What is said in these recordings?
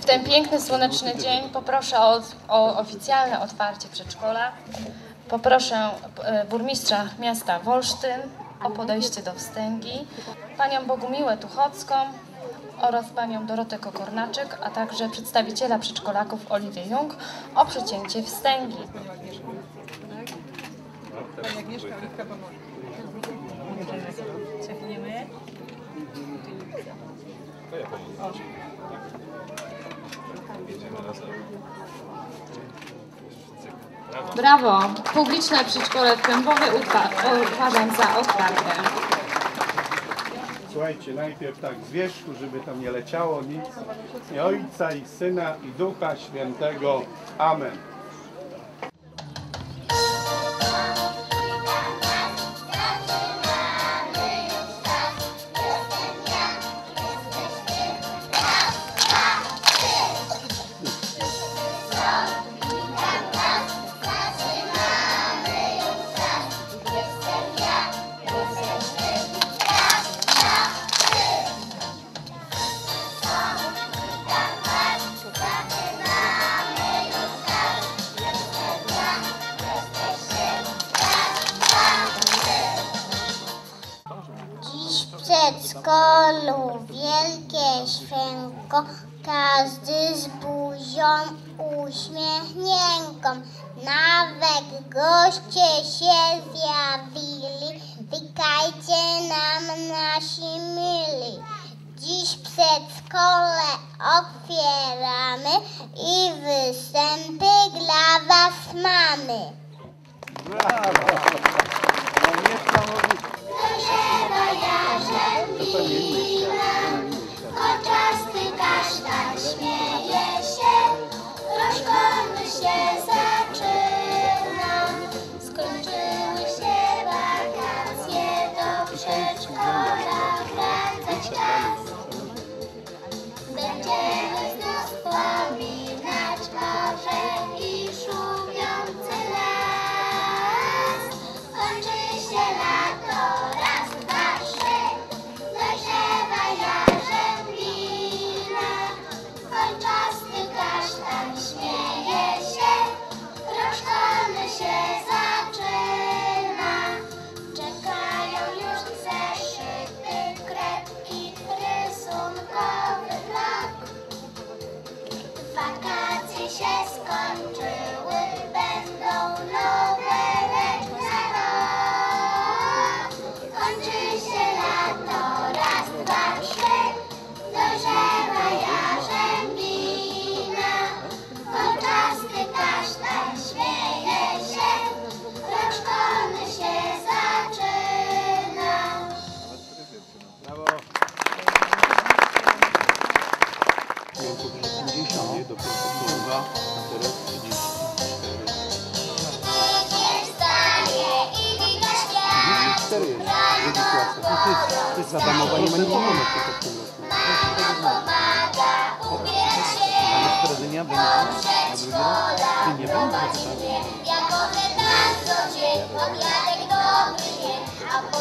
W ten piękny, słoneczny dzień poproszę o, o oficjalne otwarcie przedszkola. Poproszę e, burmistrza miasta Wolsztyn o podejście do wstęgi, panią Bogumiłę Tuchocką oraz panią Dorotę Kokornaczyk, a także przedstawiciela przedszkolaków Oliwię Jung o przycięcie wstęgi. Pani Agnieszka Oliwka pomoże. Cofniemy. Brawo! Publiczne przedszkole w Kębowie uważam za otwarte. Słuchajcie, najpierw tak z wierzchu, żeby tam nie leciało nic. I Ojca i Syna i Ducha Świętego. Amen. W przedszkolu wielkie święko, każdy z buzią uśmiechniętą. Nawet goście się zjawili, witajcie nam nasi mili. Dziś przedszkole otwieramy i występy dla was mamy. Koczasty Nie, do pierwszego teraz 34. Wstaje i wita świat. 4 jest, drugi klasy. To jest, to jest zabamowa, nie ma nic innego tylko w tym roku. Pomaga ubierać się. Ale wprowadzenia będzie na drugi raz. Ty nie będzie tak. Jako dzień obiadek dobry a po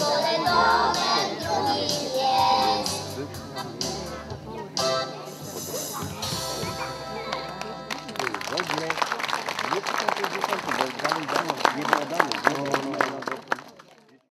Przedszkole domem drugim jest. W ogóle nie potrafię dziesiątki, bo dalej nie było.